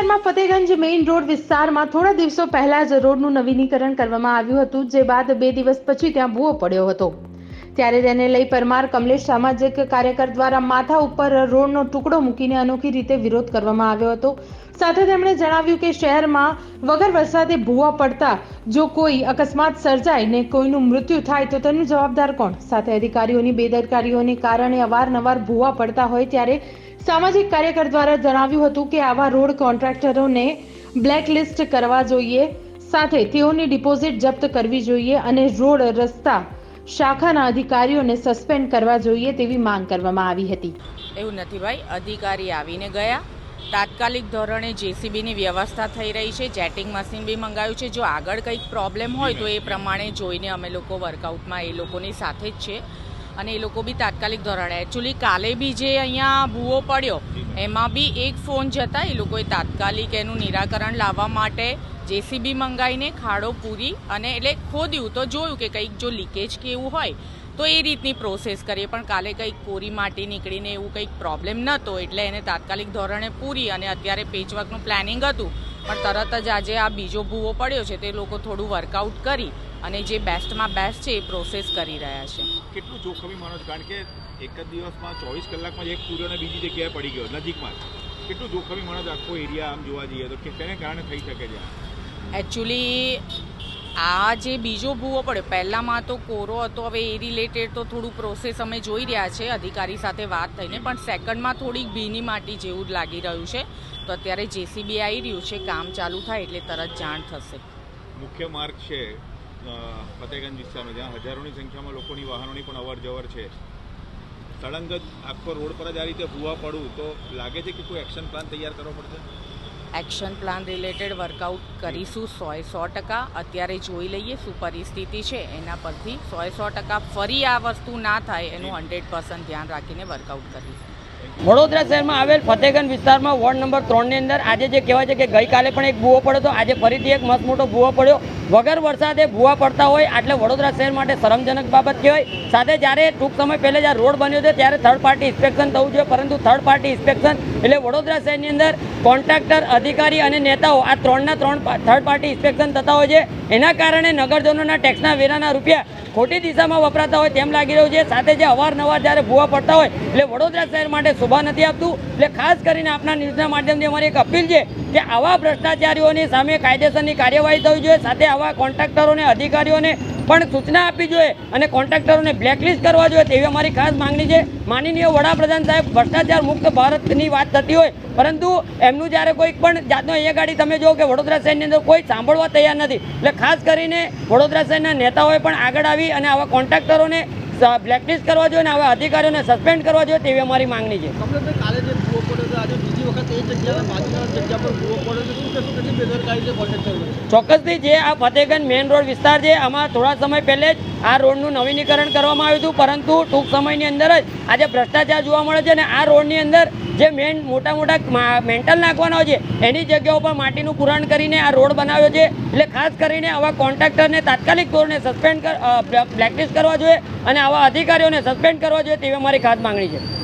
શહેરમાં Fatehganj main road વિસ્તારમાં થોડા દિવસો પહેલા જ રોડનું નવીનીકરણ કરવામાં આવ્યું હતું, જે બાદ બે દિવસ પછી ત્યાં ભૂવો પડ્યો હતો. ત્યારે તેને લઈ પરમાર, કમલેશ સામાજિક કાર્યકર દ્વારા માથા ઉપર રોડનો ટુકડો મૂકીને અનોખી રીતે વિરોધ કરવામાં આવ્યો હતો. સાથે તેમણે જણાવ્યું કે શહેરમાં વગર વરસાદે ભૂવા પડતા જો કોઈ અકસ્માત સર્જાય ને કોઈનું મૃત્યુ થાય તો તેનું જવાબદાર કોણ? સાથે અધિકારીઓની બેદરકારીઓને કારણે અવારનવાર ભૂવા પડતા હોય ત્યારે સામાજિક કાર્યકર દ્વારા જણાવ્યું હતું કે આવા રોડ કોન્ટ્રાક્ટરોને બ્લેકલિસ્ટ કરવા જોઈએ. સાથે તેઓની ડિપોઝિટ જપ્ત કરવી જોઈએ અને રોડ, રસ્તા, શાખાના અધિકારીઓને સસ્પેન્ડ કરવા જોઈએ તેવી માંગ કરવામાં આવી હતી. એવું નથી ભાઈ, અધિકારી આવીને ગયા. તાત્કાલિક ધોરણે જેસીબીની વ્યવસ્થા થઈ રહી છે. જેટિંગ મશીન બી મંગાવ્યું છે. જો આગળ કંઈક પ્રોબ્લેમ હોય તો એ પ્રમાણે જોઈને અમે લોકો વર્કઆઉટમાં એ લોકોની સાથે જ છે. અને એ લોકો બી તાત્કાલિક ધોરણે. એકચ્યુઅલી કાલે બી જે અહીંયા ભૂવો પડ્યો એમાં બી એક ફોન જતા એ લોકોએ તાત્કાલિક એનું નિરાકરણ લાવવા માટે જેસીબી મંગાવીને ખાડો પૂરી અને એટલે ખોદ્યું. તો જોયું કે કંઈક જો લીકેજ કે એવું હોય તો એ રીતની પ્રોસેસ કરીએ. પણ કાલે કંઈક કોરી માટી નીકળીને એવું કંઈક પ્રોબ્લેમ નહોતો એટલે એને તાત્કાલિક ધોરણે પૂરી અને અત્યારે પેચવર્કનું પ્લાનિંગ હતું. પણ તરત જ આજે આ બીજો ભૂવો પડ્યો છે તે લોકો થોડું વર્કઆઉટ કરી અને જે બેસ્ટમાં બેસ્ટ છે એ પ્રોસેસ કરી રહ્યા છે. કેટલું જોખમી માનો કારણ કે એક જ દિવસમાં ચોવીસ કલાકમાં એક પૂર્યો અને બીજી જગ્યાએ પડી ગયો નજીકમાં કેટલું જોખમી છો આખો એરિયા આમ જોવા જઈએ તો કે તેને કારણે થઈ શકે છે એકચ્યુઅલી આ જે બીજો ભૂવો પડ્યો, પહેલાંમાં તો કોરો હતો, હવે એ રિલેટેડ તો થોડું પ્રોસેસ અમે જોઈ રહ્યા છે, અધિકારી સાથે વાત થઈને, પણ સેકન્ડમાં થોડીક ભીની માટી જેવું જ લાગી રહ્યું છે. તો અત્યારે જેસીબી આવી રહ્યું છે, કામ ચાલુ થાય એટલે તરત જાણ થશે. મુખ્ય માર્ગ છે ફતેગંજ વિસ્તારમાં જ્યાં હજારોની સંખ્યામાં લોકોની વાહનોની પણ અવર જવર છે. સળંગ જ આખો રોડ પર જ આ રીતે ભૂવા પડવું, તો લાગે છે કે કોઈ એક્શન પ્લાન તૈયાર કરવો પડશે? એક્શન પ્લાન રિલેટેડ વર્કઆઉટ કરીશું સોએ સો ટકા. અત્યારે જોઈ લઈએ શું પરિસ્થિતિ છે. એના પરથી સોએ સો ટકા ફરી આ વસ્તુ ના થાય એનું હંડ્રેડ પર્સન્ટ ધ્યાન રાખીને વર્કઆઉટ કરીશું. વડોદરા શહેરમાં આવેલ ફતેગંજ વિસ્તારમાં વોર્ડ નંબર ત્રણની અંદર આજે જે કહેવાય છે કે ગઈકાલે પણ એક ભૂવો પડ્યો હતો. આજે ફરીથી એક મસ્ત મોટો ભૂવો પડ્યો. વગર વરસાદે ભૂવા પડતા હોય એટલે વડોદરા શહેર માટે શરમજનક બાબત કહેવાય. સાથે જ્યારે ટૂંક સમય પહેલે જ્યારે રોડ બન્યો છે ત્યારે થર્ડ પાર્ટી ઇન્સ્પેક્શન થવું જોઈએ, પરંતુ થર્ડ પાર્ટી ઇન્સ્પેક્શન એટલે વડોદરા શહેરની અંદર કોન્ટ્રાક્ટર, અધિકારી અને નેતાઓ, આ ત્રણના ત્રણ થર્ડ પાર્ટી ઇન્સ્પેક્શન થતા હોય છે. એના કારણે નગરજનોના ટેક્સના વેરાના રૂપિયા ખોટી દિશામાં વપરાતા હોય તેમ લાગી રહ્યું છે. સાથે જે અવારનવાર જ્યારે ભૂવા પડતા હોય, એટલે વડોદરા શહેર માટે શોભા નથી આપતું. એટલે ખાસ કરીને આપણા ન્યૂઝના માધ્યમથી અમારી એક અપીલ છે કે આવા ભ્રષ્ટાચારીઓની સામે કાયદેસરની કાર્યવાહી થવી જોઈએ. સાથે આવા કોન્ટ્રાક્ટરોને, અધિકારીઓને પણ સૂચના આપવી જોઈએ અને કોન્ટ્રાક્ટરોને બ્લેકલિસ્ટ કરવા જોઈએ તેવી અમારી ખાસ માંગણી છે. માનનીય વડાપ્રધાન સાહેબ, ભ્રષ્ટાચાર મુક્ત ભારતની વાત થતી હોય, પરંતુ એમનું જ્યારે કોઈક પણ જાતનો અહીંયા ગાડી તમે જો કે વડોદરા શહેરની અંદર કોઈ સાંભળવા તૈયાર નથી. એટલે ખાસ કરીને વડોદરા શહેરના નેતાઓએ પણ આગળ આવી અને આવા કોન્ટ્રાક્ટરોને બ્લેકલિસ્ટ કરવા જોઈએ અને આવા અધિકારીઓને સસ્પેન્ડ કરવા જોઈએ તેવી અમારી માંગણી છે. ચોક્કસથી જે આ ફતેગંજ મેઇન રોડ વિસ્તાર છે, આમાં થોડા સમય પહેલે જ આ રોડનું નવીનીકરણ કરવામાં આવ્યું હતું, પરંતુ ટૂંક સમયની અંદર જ આજે ભ્રષ્ટાચાર જોવા મળે છે અને આ રોડની અંદર જે મેઇન મોટા મોટા મેન્ટલ નાખવાના છે, એની જગ્યાઓ પર માટીનું પુરાણ કરીને આ રોડ બનાવ્યો છે. એટલે ખાસ કરીને આવા કોન્ટ્રાક્ટરને તાત્કાલિક ધોરણે સસ્પેન્ડ બ્લેકલિસ્ટ કરવા જોઈએ અને આવા અધિકારીઓને સસ્પેન્ડ કરવા જોઈએ તેવી અમારી ખાસ માંગણી છે.